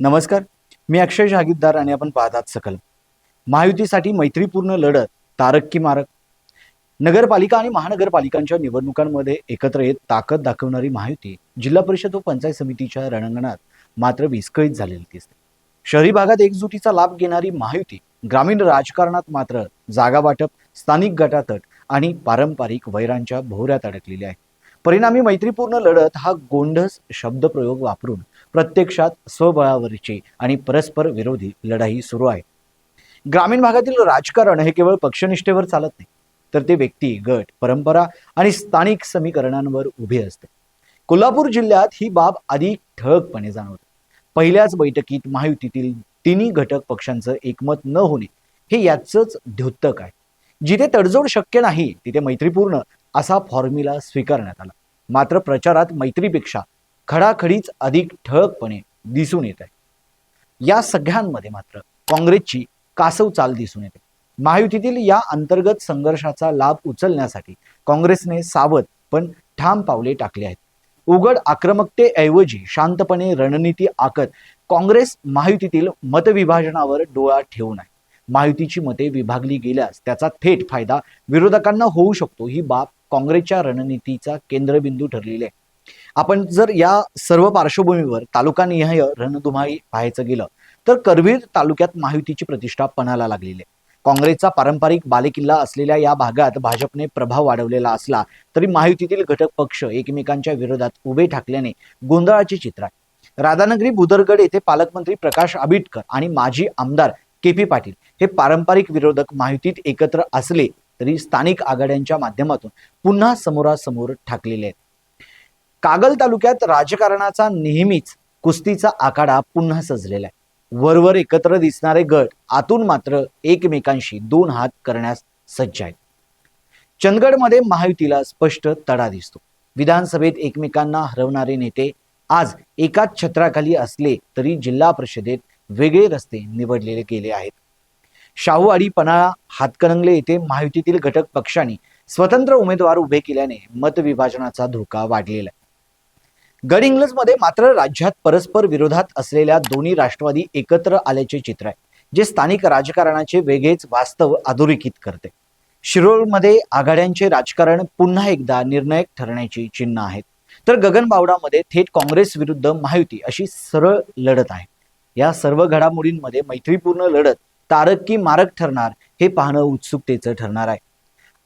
नमस्कार मी अक्षय जागीरदार आणि आपण पाहतात सकल. महायुतीसाठी मैत्रीपूर्ण लढत तारक की मारक. नगरपालिका आणि महानगरपालिकांच्या निवडणुकांमध्ये एकत्र येत ताकद दाखवणारी महायुती जिल्हा परिषद व पंचायत समितीच्या रणांगणात मात्र विस्कळीत झालेली दिसते. शहरी भागात एकजुटीचा लाभ घेणारी महायुती ग्रामीण राजकारणात मात्र जागा वाटप स्थानिक गटातट आणि पारंपरिक वैरांच्या भोवऱ्यात अडकलेली आहे. परिणामी मैत्रीपूर्ण लढत हा गोंडस शब्दप्रयोग वापरून प्रत्यक्षात स्वबळावरची आणि परस्पर विरोधी लढाई सुरू आहे. ग्रामीण भागातील राजकारण हे केवळ पक्षनिष्ठेवर चालत नाही तर ते व्यक्ती गट परंपरा आणि स्थानिक समीकरणांवर उभे असते. कोल्हापूर जिल्ह्यात ही बाब अधिक ठळकपणे जाणवते. पहिल्याच बैठकीत महायुतीतील तिन्ही घटक पक्षांचं एकमत न होणे हे याचंच द्योतक आहे. जिथे तडजोड शक्य नाही तिथे मैत्रीपूर्ण असा फॉर्म्युला स्वीकारण्यात आला. मात्र प्रचारात मैत्रीपेक्षा खडाखडीच अधिक ठळकपणे दिसून येत आहे. या सगळ्यांमध्ये मात्र काँग्रेसची कासव चाल दिसून येते. महायुतीतील या अंतर्गत संघर्षाचा लाभ उचलण्यासाठी काँग्रेसने सावध पण ठाम पावले टाकले आहेत. उघड आक्रमकतेऐवजी शांतपणे रणनीती आखत काँग्रेस महायुतीतील मतविभाजनावर डोळा ठेवून आहे महायुतीची मते विभागली गेल्यास त्याचा थेट फायदा विरोधकांना होऊ शकतो ही बाब काँग्रेसच्या रणनीतीचा केंद्रबिंदू ठरलेले आहे. आपण जर या सर्व पार्श्वभूमीवर तालुकानिहाय रणधुमाई पाहायचं गेलं तर करवीर तालुक्यात महायुतीची प्रतिष्ठा पणाला लागलेली आहे. काँग्रेसचा पारंपरिक बालेकिल्ला असलेल्या या भागात भाजपने प्रभाव वाढवलेला असला तरी महायुतीतील घटक पक्ष एकमेकांच्या विरोधात उभे ठाकल्याने गोंधळाचे चित्र आहे. राधानगरी बुदरगड येथे पालकमंत्री प्रकाश आबिटकर आणि माजी आमदार के पी पाटील हे पारंपरिक विरोधक महायुतीत एकत्र असले तरी स्थानिक आघाड्यांच्या माध्यमातून पुन्हा समोरासमोर ठाकलेले आहेत. कागल तालुक्यात राजकारणाचा नेहमीच कुस्तीचा आखाडा पुन्हा सजलेला आहे. वरवर एकत्र दिसणारे गट आतून मात्र एकमेकांशी दोन हात करण्यास सज्ज आहेत. चंदगडमध्ये महायुतीला स्पष्ट तडा दिसतो. विधानसभेत एकमेकांना हरवणारे नेते आज एकाच छत्राखाली असले तरी जिल्हा परिषदेत वेगळे रस्ते निवडलेले गेले आहेत. शाहूवाडी पन्हाळा हातकणंगले येथे महायुतीतील घटक पक्षांनी स्वतंत्र उमेदवार उभे केल्याने मतविभाजनाचा धोका वाढलेला आहे. गडहिंग्लजमध्ये मात्र राज्यात परस्पर विरोधात असलेल्या दोन्ही राष्ट्रवादी एकत्र आल्याचे चित्र आहे जे स्थानिक राजकारणाचे वेगळेच वास्तव अधोरेखित करते. शिरोळमध्ये आघाड्यांचे राजकारण पुन्हा एकदा निर्णायक ठरण्याची चिन्ह आहेत. तर गगनबावडामध्ये थेट काँग्रेस विरुद्ध महायुती अशी सरळ लढत आहे. या सर्व घडामोडींमध्ये मैत्रीपूर्ण लढत तारक की मारक ठरणार हे पाहणं उत्सुकतेचं ठरणार आहे.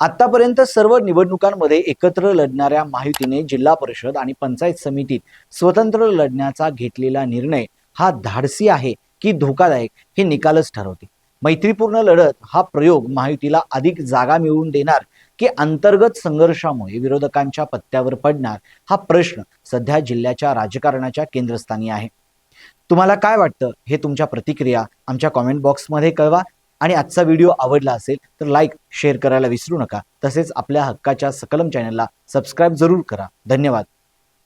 आतापर्यंत सर्व निवडणुकांमध्ये एकत्र लढणाऱ्या महायुतीने जिल्हा परिषद आणि पंचायत समितीत स्वतंत्र लढण्याचा घेतलेला निर्णय हा धाडसी आहे की धोकादायक हे निकालच ठरवते. मैत्रीपूर्ण लढत हा प्रयोग महायुतीला अधिक जागा मिळवून देणार की अंतर्गत संघर्षामुळे विरोधकांच्या पत्त्यावर पडणार हा प्रश्न सध्या जिल्ह्याच्या राजकारणाच्या केंद्रस्थानी आहे. तुम्हाला काय वाटतं? हे तुमच्या प्रतिक्रिया आमच्या कॉमेंट बॉक्समध्ये कळवा. आणि आजचा व्हिडिओ आवडला असेल तर लाईक शेअर करायला विसरू नका. तसेच आपल्या हक्काच्या सकलम चॅनलला सबस्क्राईब जरूर करा. धन्यवाद.